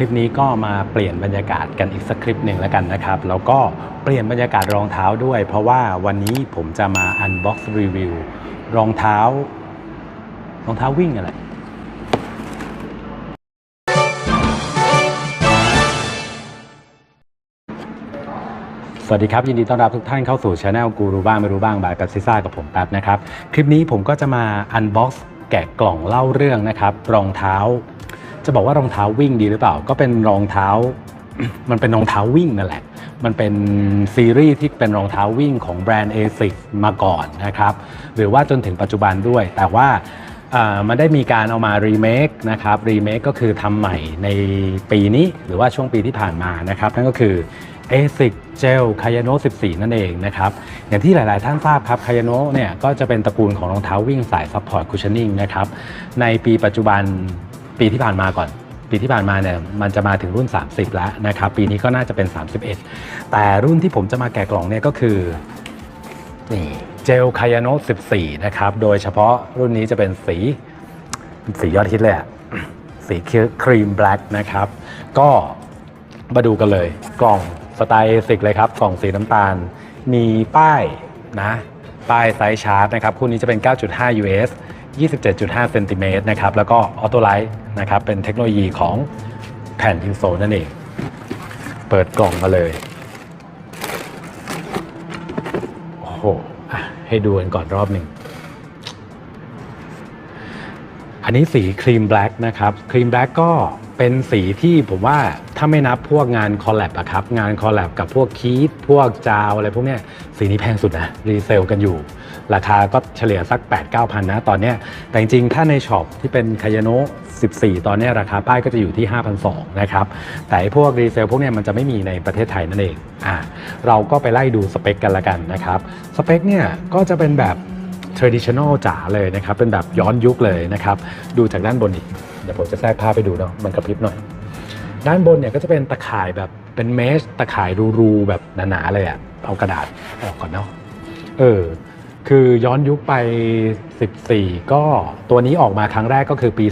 คลิปนี้ก็มาเปลี่ยนบรรยากาศกันอีกสักคลิปหนึ่งแล้วกันนะครับ แล้วก็เปลี่ยนบรรยากาศรองเท้าด้วย เพราะว่าวันนี้ผมจะมา unbox review รองเท้า รองเท้าวิ่งอะไรสวัสดีครับ ยินดีต้อนรับทุกท่านเข้าสู่ช anel กูรู้บ้างไม่รู้บ้างบายแป๊บซิซ่ากับผมแป๊บนะครับ คลิปนี้ผมก็จะมา unbox แกะกล่องเล่าเรื่องนะครับ รองเท้า จะบอกว่ารองเท้าวิ่งดีหรือเปล่า ก็เป็นรองเท้า มันเป็นรองเท้าวิ่งนั่นแหละ มันเป็นซีรีส์ที่เป็นรองเท้าวิ่งของแบรนด์ ASICS มาก่อนนะครับ หรือว่าจนถึงปัจจุบันด้วย แต่ว่ามันได้มีการเอามารีเมคนะครับรีเมคก็คือทำใหม่ในปีนี้หรือว่าช่วงปีที่ผ่านมานะครับนั่นก็คือ ASIC Gel Kayano 14 นั่นเองนะครับ อย่างที่หลาย ๆ ท่านทราบครับ Kayano เนี่ยก็จะเป็นตระกูลของรองเท้าวิ่งสาย Support Cushioning นะครับ ในปีปัจจุบัน ปีที่ผ่านมาก่อน ปีที่ผ่านมาเนี่ยมันจะมาถึงรุ่น 30 แล้วนะครับปีนี้ก็น่าจะเป็น 31 แต่รุ่นที่ผมจะมาแกะกล่องเนี่ยก็คือนี่เจลคายาโน14 นะครับ โดยเฉพาะรุ่นนี้จะเป็นสีสียอดฮิตเลยสีครีมแบล็กนะครับ ก็มาดูกันเลยกล่องสไตล์เอซิกเลยครับกล่องสีน้ำตาล มีป้ายนะ ป้ายไซส์ชาร์จนะครับ คู่นี้จะเป็น 9.5 US 27.5 เซนติเมตรนะครับ แล้วก็ออโตไลท์นะครับ เป็นเทคโนโลยีของแผ่นอิโซนั่นเอง เปิดกล่องมาเลย โอ้โหให้ดูกันก่อนรอบหนึ่ง อันนี้สีครีมแบล็กนะครับ ครีมแบล็กก็เป็นสีที่ผมว่าถ้าไม่นับพวกงานคอลแลบอะครับ งานคอลแลบกับพวกคีตพวกจาวอะไรพวกเนี้ย สีนี้แพงสุดนะ รีเซลกันอยู่ ราคาก็เฉลี่ยสัก 8 9 0 0 0 นะตอนนี้ แต่จริงๆ ถ้าในช็อปที่เป็นคายโน14 ตอนนี้ราคาป้ายก็จะอยู่ที่ 5,200นะครับ แต่พวกรีเซลพวกนี้มันจะไม่มีในประเทศไทยนั่นเองอ่าเราก็ไปไล่ดูสเปคกันละกันนะครับ สเปคเนี่ยก็จะเป็นแบบ traditional จ๋าเลยนะครับ เป็นแบบย้อนยุคเลยนะครับ ดูจากด้านบนอีก เดี๋ยวผมจะแทรกภาพไปดูเนาะ มันกระพริบหน่อย ด้านบนเนี่ยก็จะเป็นตะข่ายแบบเป็นเมชตะข่ายรูๆแบบหนาๆเลยอะเอากระดาษออกก่อนเนาะ เออ คือย้อนยุคไป 14 ก็ตัวนี้ออกมาครั้งแรกก็คือปี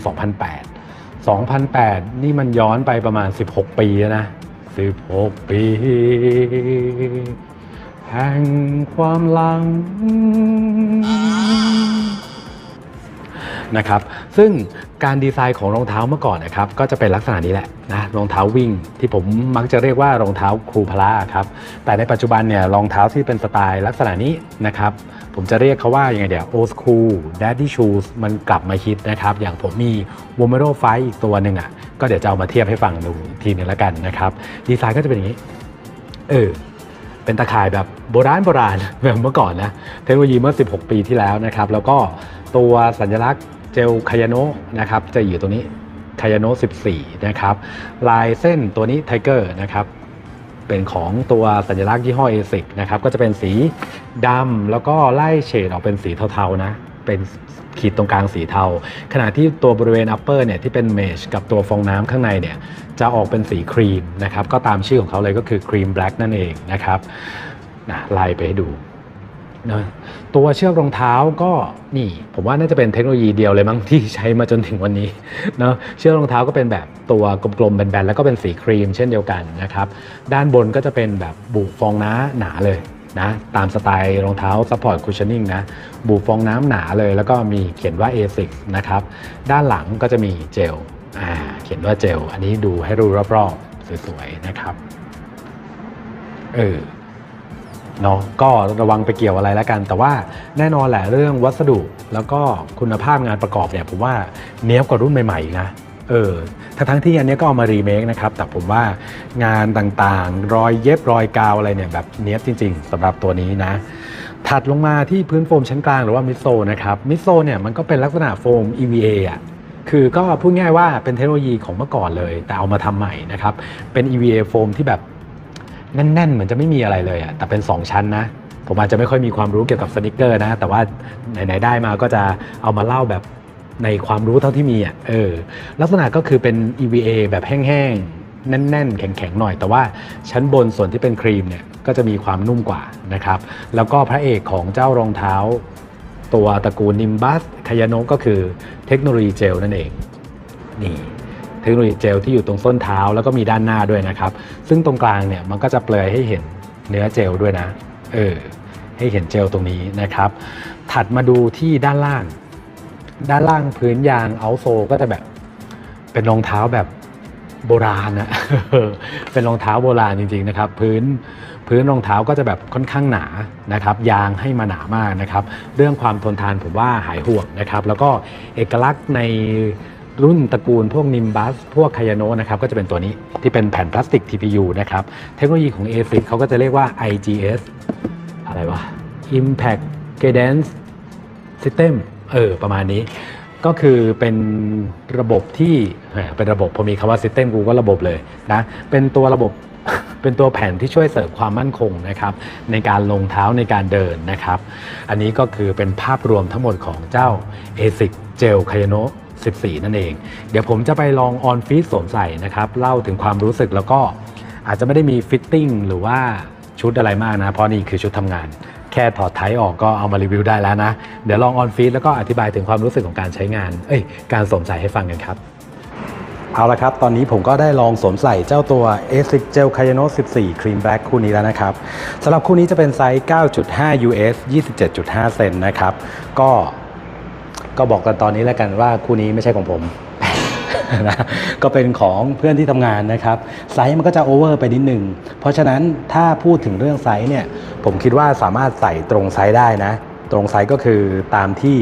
2008 2008 นี่มันย้อนไปประมาณ 16 ปีแล้วนะ 16 ปีแห่งความหลังนะครับ ซึ่งการดีไซน์ของรองเท้าเมื่อก่อนนะครับ ก็จะเป็นลักษณะนี้แหละนะรองเท้าวิ่งที่ผมมักจะเรียกว่ารองเท้าครูพละครับ แต่ในปัจจุบันเนี่ยรองเท้าที่เป็นสไตล์ลักษณะนี้นะครับ ผมจะเรียกเขาว่ายังไงเดี๋ยว old school daddy shoes มันกลับมาฮิตนะครับ อย่างผมมี w o m e r o 5อีกตัวหนึ่งอะ ก็เดี๋ยวจะเอามาเทียบให้ฟังดูทีนึงแล้วกันนะครับ ดีไซน์ก็จะเป็นอย่างนี้ เออ เป็นตะข่ายแบบโบราณโบราณแบบเมื่อก่อนนะ เทคโนโลยีเมื่อ 16 ปีที่แล้วนะครับ แล้วก็ตัวสัญลักษณ์เจลคายาโนนะครับ จะอยู่ตรงนี้คายาโน14 นะครับ ลายเส้นตัวนี้ไทเกอร์นะครับ เป็นของตัวสัญลักษณ์ยี่ห้อเอซิกนะครับก็จะเป็นสีดำแล้วก็ไล่เฉดออกเป็นสีเทาๆนะ เป็นขีดตรงกลางสีเทา ขณะที่ตัวบริเวณ upper เนี่ยที่เป็นเมชกับตัวฟองน้ำข้างในเนี่ยจะออกเป็นสีครีมนะครับก็ตามชื่อของเขาเลยก็คือครีมแบล็กนั่นเองนะครับนะไล่ไปให้ดู นะตัวเชือกรองเท้าก็นี่ ผมว่าน่าจะเป็นเทคโนโลยีเดียวเลยมั้งที่ใช้มาจนถึงวันนี้เนาะเชือกรองเท้าก็เป็นแบบตัวกลมๆแบนๆแล้วก็เป็นสีครีมเช่นเดียวกันนะครับด้านบนก็จะเป็นแบบบุฟองน้าหนาเลยนะตามสไตล์รองเท้า support cushioning นะบุฟองน้ำหนาเลย แล้วก็มีเขียนว่า ASIC นะครับด้านหลังก็จะมีเจลเขียนว่าเจล อันนี้ดูให้ดูรอบๆสวยๆนะครับเออ เนาะก็ระวังไปเกี่ยวอะไรแล้วกัน แต่ว่าแน่นอนแหละเรื่องวัสดุแล้วก็คุณภาพงานประกอบเนี่ยผมว่าเนี้ยบกว่ารุ่นใหม่ๆนะเออทั้งทั้งที่อันนี้ก็เอามารีเมคนะครับ แต่ผมว่างานต่างๆ รอยเย็บรอยกาวอะไรเนี่ยแบบเนี้ยบจริง ๆสำหรับตัวนี้นะ ถัดลงมาที่พื้นโฟมชั้นกลางหรือว่ามิโซนะครับมิโซเนี่ยมันก็เป็นลักษณะโฟม EVA อะคือก็พูดง่ายว่าเป็นเทคโนโลยีของเมื่อก่อนเลย แต่เอามาทำใหม่นะครับ เป็น EVA โฟมที่แบบ แน่นๆ เหมือนจะไม่มีอะไรเลยอะแต่เป็น 2 ชั้นนะ ผมอาจจะไม่ค่อยมีความรู้เกี่ยวกับสนิเกอร์นะ แต่ว่าไหนๆได้มาก็จะเอามาเล่าแบบในความรู้เท่าที่มีอะเออ ลักษณะก็คือเป็น EVA แบบแห้งๆ แน่นๆ แข็งๆ หน่อย แต่ว่าชั้นบนส่วนที่เป็นครีมเนี่ยก็จะมีความนุ่มกว่านะครับ แล้วก็พระเอกของเจ้ารองเท้า ตัวตระกูลนิมบัสคายาโนก็คือเทคโนโลยีเจลนั่นเอง นี่ ทคโนโลยีเจลที่อยู่ตรงส้นเท้าแล้วก็มีด้านหน้าด้วยนะครับ ซึ่งตรงกลางเนี่ยมันก็จะเปลยให้เห็นเนื้อเจลด้วยนะ เออ ให้เห็นเจลตรงนี้นะครับ ถัดมาดูที่ด้านล่าง ด้านล่างพื้นยางเอาโซก็จะแบบเป็นรองเท้าแบบโบราณนะเป็นรองเท้าโบราณจริงๆนะครับ พื้นพื้นรองเท้าก็จะแบบค่อนข้างหนานะครับ ยางให้มาหนามากนะครับ เรื่องความทนทานผมว่าหายห่วงนะครับ แล้วก็เอกลักษณ์ใน รุ่นตระกูลพวกนิมบัสพวกคยโนนะครับก็จะเป็นตัวนี้ที่เป็นแผ่นพลาสติก TPU นะครับ เทคโนโลยีของ ASIC เขาก็จะเรียกว่า IGS อะไรวะ Impact Guidance System เออ ประมาณนี้ ก็คือเป็นระบบที่เป็นระบบพอมีคำว่า System กูก็ระบบเลยนะเป็นตัวระบบเป็นตัวแผ่นที่ช่วยเสริมความมั่นคงนะครับ ในการลงเท้าในการเดินนะครับ อันนี้ก็คือเป็นภาพรวมทั้งหมดของเจ้า ASIC Gel Kayano 14 นั่นเอง เดี๋ยวผมจะไปลองออนฟีสสวมใส่นะครับเล่าถึงความรู้สึกแล้วก็อาจจะไม่ได้มีฟิตติ้งหรือว่าชุดอะไรมากนะ เพราะนี่คือชุดทำงาน แค่ถอดไทยออกก็เอามารีวิวได้แล้วนะ เดี๋ยวลองออนฟีดแล้วก็อธิบายถึงความรู้สึกของการใช้งาน เอ้ย การสวมใส่ให้ฟังกันครับ เอาละครับ ตอนนี้ผมก็ได้ลองสวมใส่เจ้าตัว ASIC Gel Kayano 14 Cream Black คู่นี้แล้วนะครับสำหรับคู่นี้จะเป็นไซส์ 9.5 US 27.5 เซนนะครับ ก็ ก็บอกกันตอนนี้แล้วกันว่าคู่นี้ไม่ใช่ของผม นะก็เป็นของเพื่อนที่ทำงานนะครับไซส์มันก็จะโอเวอร์ไปนิดนึงเพราะฉะนั้นถ้าพูดถึงเรื่องไซส์เนี่ยผมคิดว่าสามารถใส่ตรงไซส์ได้นะ ตรงไซส์ก็คือตามที่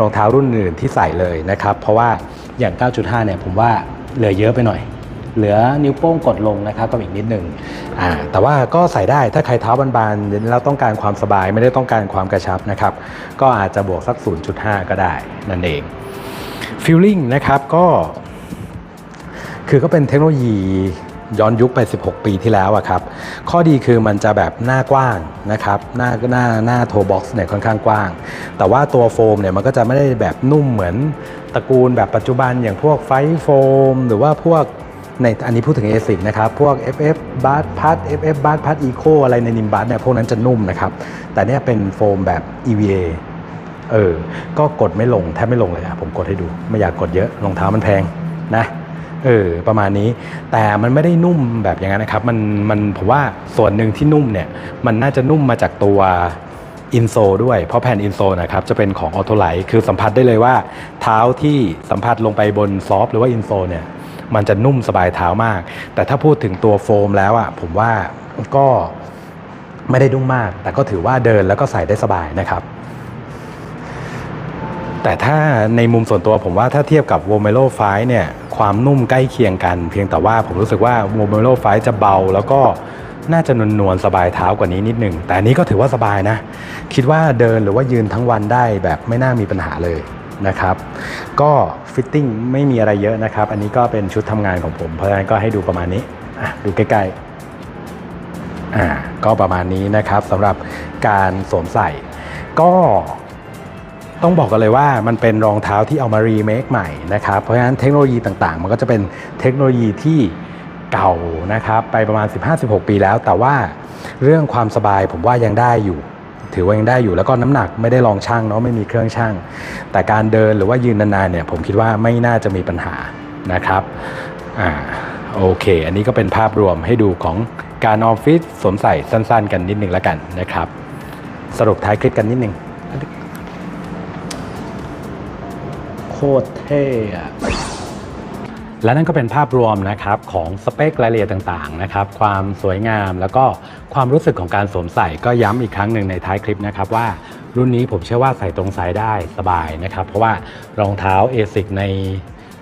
รองเท้ารุ่นอื่นที่ใส่เลยนะครับ เพราะว่าอย่าง 9.5 เนี่ยผมว่าเหลือเยอะไปหน่อย เหลือนิ้วโป้งกดลงนะครับกับอีกนิดหนึ่งอ่าแต่ว่าก็ใส่ได้ถ้าใครเท้าบานๆแล้วต้องการความสบายไม่ได้ต้องการความกระชับนะครับ ก็อาจจะบวกสัก 0.5 ก็ได้นั่นเองฟิลลิ่งนะครับก็คือก็เป็นเทคโนโลยีย้อนยุคไป 16 ปีที่แล้วอะครับ ข้อดีคือมันจะแบบหน้ากว้างนะครับ หน้าหน้าหน้าโทบ็อกซ์เนี่ยค่อนข้างกว้าง แต่ว่าตัวโฟมเนี่ยมันก็จะไม่ได้แบบนุ่มเหมือนตระกูลแบบปัจจุบันอย่างพวกไฟโฟม หรือว่าพวก ในอันนี้พูดถึง ASIC นะครับ พวก FF b a r p a d FF b a r p a d Eco อะไรในนิมบัสเนี่ยพวกนั้นจะนุ่มนะครับ แต่เนี่ยเป็นโฟมแบบ EVA เออ ก็กดไม่ลง แทบไม่ลงเลยอะผมกดให้ดู ไม่อยากกดเยอะรองเท้ามันแพงนะเออประมาณนี้แต่มันไม่ได้นุ่มแบบอย่างนั้นนะครับ มันมันผมว่าส่วนหนึ่งที่นุ่มเนี่ยมันน่าจะนุ่มมาจากตัวอินโซด้วย เพราะแผ่นอินโซนะครับจะเป็นของออโตไลคือสัมผัสได้เลยว่า เท้าที่สัมผัสลงไปบนซอฟหรือว่าอินโซเนี่ย มันจะนุ่มสบายเท้ามาก แต่ถ้าพูดถึงตัวโฟมแล้วอะผมว่าก็ไม่ได้นุ่มมาก แต่ก็ถือว่าเดินแล้วก็ใส่ได้สบายนะครับ แต่ถ้าในมุมส่วนตัวผมว่าถ้าเทียบกับ w o m e l o 5เนี่ยความนุ่มใกล้เคียงกัน เพียงแต่ว่าผมรู้สึกว่า w o m e l o 5จะเบาแล้วก็น่าจะนวลนวลสบายเท้ากว่านี้นิดหนึ่งแต่อันนี้ก็ถือว่าสบายนะ คิดว่าเดินหรือว่ายืนทั้งวันได้แบบไม่น่ามีปัญหาเลยนะครับ ก็ ฟิตติ้งไม่มีอะไรเยอะนะครับ อันนี้ก็เป็นชุดทำงานของผม เพราะฉะนั้นก็ให้ดูประมาณนี้ดูใกล้ๆอ่าก็ประมาณนี้นะครับสำหรับการสวมใส่ ก็ต้องบอกกันเลยว่ามันเป็นรองเท้าที่เอามารีเมคใหม่นะครับ เพราะฉะนั้นเทคโนโลยีต่างๆ มันก็จะเป็นเทคโนโลยีที่เก่านะครับ ไปประมาณ 15-16 ปีแล้ว แต่ว่าเรื่องความสบายผมว่ายังได้อยู่ ถือว่ายังได้อยู่แล้วก็น้ำหนักไม่ได้ลองช่างเนาะไม่มีเครื่องช่าง แต่การเดินหรือว่ายืนนานๆเนี่ยผมคิดว่าไม่น่าจะมีปัญหานะครับอ่าโอเค อันนี้ก็เป็นภาพรวมให้ดูของการออฟฟิศสวมใส่สั้นๆ กันนิดนึงแล้วกันนะครับ สรุปท้ายคลิปกันนิดนึงโคตรเท่อะ และนั่นก็เป็นภาพรวมนะครับของสเปครายละเอียดต่างๆนะครับความสวยงามแล้วก็ความรู้สึกของการสวมใส่ก็ย้ำอีกครั้งหนึ่งในท้ายคลิปนะครับว่ารุ่นนี้ผมเชื่อว่าใส่ตรงไซส์ได้สบายนะครับ เพราะว่ารองเท้าเอซิกใน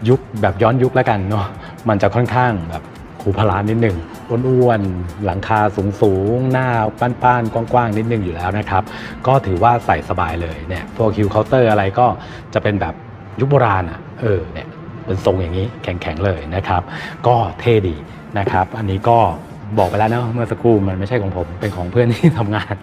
ยุคแบบย้อนยุคแล้วกันเนาะมันจะค่อนข้างแบบคูพลานนิดหนึ่งอ้วนๆหลังคาสูงๆ หน้าป้านๆ กว้างๆ นิดนึงอยู่แล้วนะครับ ก็ถือว่าใส่สบายเลยเนี่ยพวกคิวเคาน์เตอร์อะไรก็จะเป็นแบบยุคโบราณอะเออเนี่ย เป็นทรงอย่างนี้แข็งๆเลยนะครับ ก็เท่ดีนะครับ อันนี้ก็บอกไปแล้วเนะเมื่อสักครู่มันไม่ใช่ของผมเป็นของเพื่อนที่ทำงาน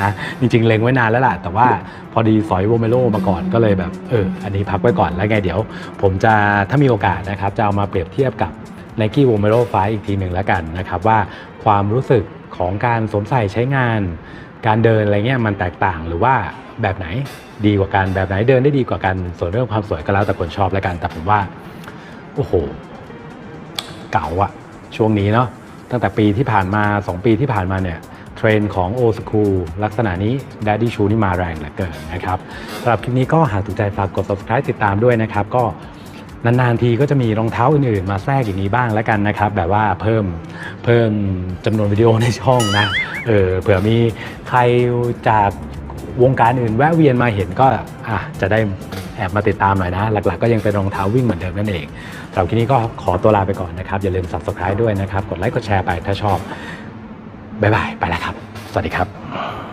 นะจริงๆเล็งไว้นานแล้วล่ะ แต่ว่าพอดีสอยโวเมโลมาก่อนก็เลยแบบเอออันนี้พักไว้ก่อนแล้วไงเดี๋ยว ผมจะถ้ามีโอกาสนะครับ จะเอามาเปรียบเทียบกับ n i กี้ v o m e r o 5อีกทีหนึ่งแล้วกันนะครับ ว่าความรู้สึกของการสวมใส่ใช้งาน การเดินอะไรเงี้ยมันแตกต่างหรือว่าแบบไหนดีกว่ากันแบบไหนเดินได้ดีกว่ากันส่วนเรื่องความสวยก็แล้วแต่คนชอบแล้วกันแต่ผมว่าโอ้โห เก่าอะช่วงนี้เนาะตั้งแต่ปีที่ผ่านมา 2 ปีที่ผ่านมาเนี่ยเทรนด์ของโอสคูลลักษณะนี้ Daddy Shoe นี่มาแรงเหลือเกินนะครับสำหรับคลิปนี้ก็หากถูกใจฝากกด subscribe ติดตามด้วยนะครับ ก็ นานๆทีก็จะมีรองเท้าอื่นๆ มาแทรกอย่างนี้บ้างแล้วกันนะครับ แบบว่าเพิ่มเพิ่มจำนวนวิดีโอในช่องนะเออเผื่อมีใครจากวงการอื่นแวะเวียนมาเห็นก็อะจะได้แอบมาติดตามหน่อยนะ หลักๆ ก็ยังเป็นรองเท้าวิ่งเหมือนเดิมนั่นเองสำหรับคลิปนี้ก็ขอตัวลาไปก่อนนะครับ อย่าลืม subscribe ด้วยนะครับ กดไลค์กดแชร์ไปถ้าชอบ บ๊ายบาย ไปแล้วครับ สวัสดีครับ